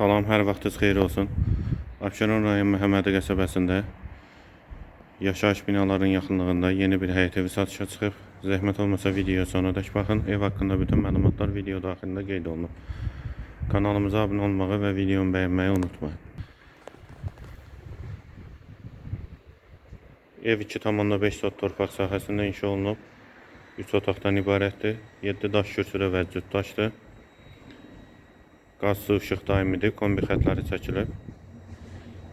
Salam, hər vaxtınız xeyir olsun. Abşeron rayon Məhəmmədi qəsəbəsində yaşayış binaların yaxınlığında yeni bir həyət evi satışa çıxıb. Zəhmət olmasa videoya sonradək baxın. Ev haqqında bütün məlumatlar video daxilində qeyd olunub. Kanalımıza abunə olmağı və videomu bəyənməyi unutmayın. Ev 2,5 sot torpaq sahəsində inşa olunub. 3 otaqdan ibarətdir. 7 daş kürsüdə və cüt daşdır. Qaz su işıq daimidir. Kombi xətləri çəkilib.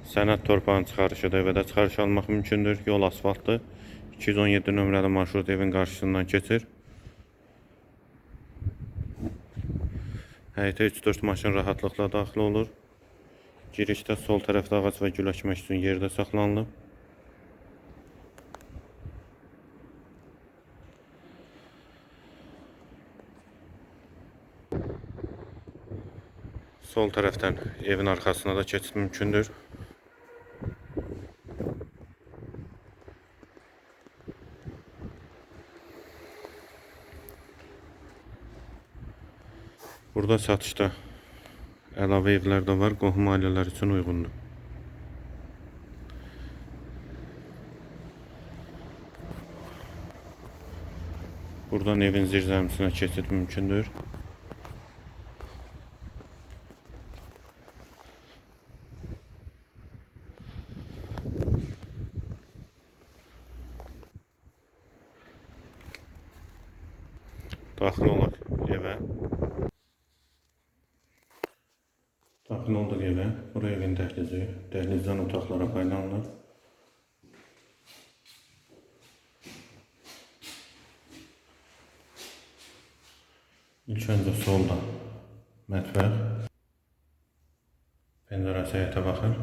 Sənəd torpağın çıxarışıdır və də çıxarış almaq mümkündür. Yol asfaltdır. 217 nömrəli marşrut evin qarşısından keçir. Həyətə 3-4 maşın rahatlıqla daxil olur. Girişdə sol tərəfdə ağac və gül əkmək üçün yerdə saxlanılıb. Sol tərəfdən evin arxasına da keçid mümkündür. Burada satışda əlavə evlər də var, qohum ailələr üçün uyğundur. Buradan evin zirzəmisinə keçid mümkündür. Daxil olaq evə. Daxil olduq evə. Bura evin dəhlizi. Dəhlizdən otaqlara paylanılır. İlk öncə solda mətbəx. Pəncərəsi həyətə baxır.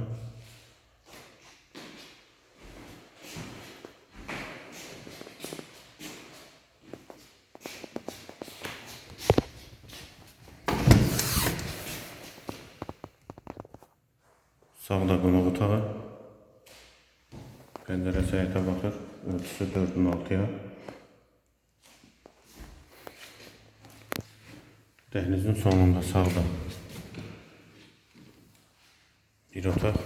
Sağda qonaq otağı. Pəncərəsi həyətə baxır. Ölçüsü 4-ün 6-ya. Dəhlizin sonunda sağda bir otaq.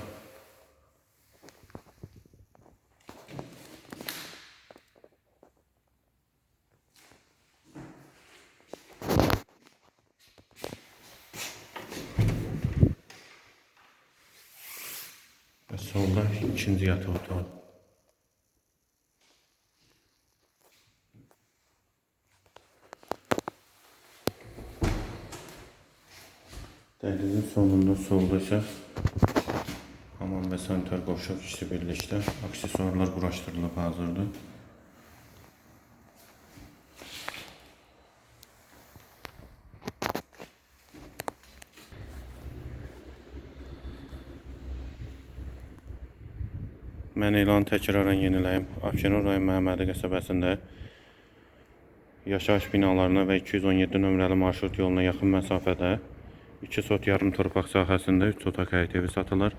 Solda ikinci yataq otağı. Dəhlizin sonunda solda isə hamam və sanitar qovşaq ikisi birlikdə. Aksesuarlar quraşdırılıb hazırdır. Mən elanı təkrarən yeniləyim. Abşeron rayon Məhəmmədi qəsəbəsində yaşayış binalarına və 217 nömrəli marşrut yoluna yaxın məsafədə 2 sot yarım torpaq sahəsində 3 otaq həyət evi satılır.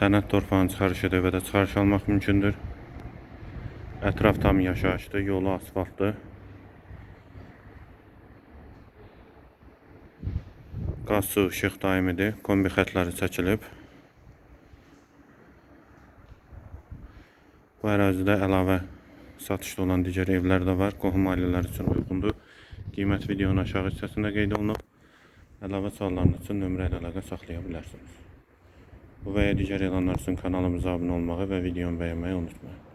Sənəd torpağın çıxarışıdır və də çıxarış almaq mümkündür. Ətraf tam yaşayışdır, yolu asfaltdır. Qaz su işıq daimidir. Kombi xətləri çəkilib. Bu ərazidə əlavə satışda olan digər evlər də var. Qohum ailələr üçün uyğundur. Qiymət videonun aşağı hissəsində qeyd olunub. Əlavə suallarınız üçün nömrə ilə əlaqə saxlaya bilərsiniz. Bu və ya digər elanlar üçün kanalımıza abunə olmağı və videomu bəyənməyi unutmayın.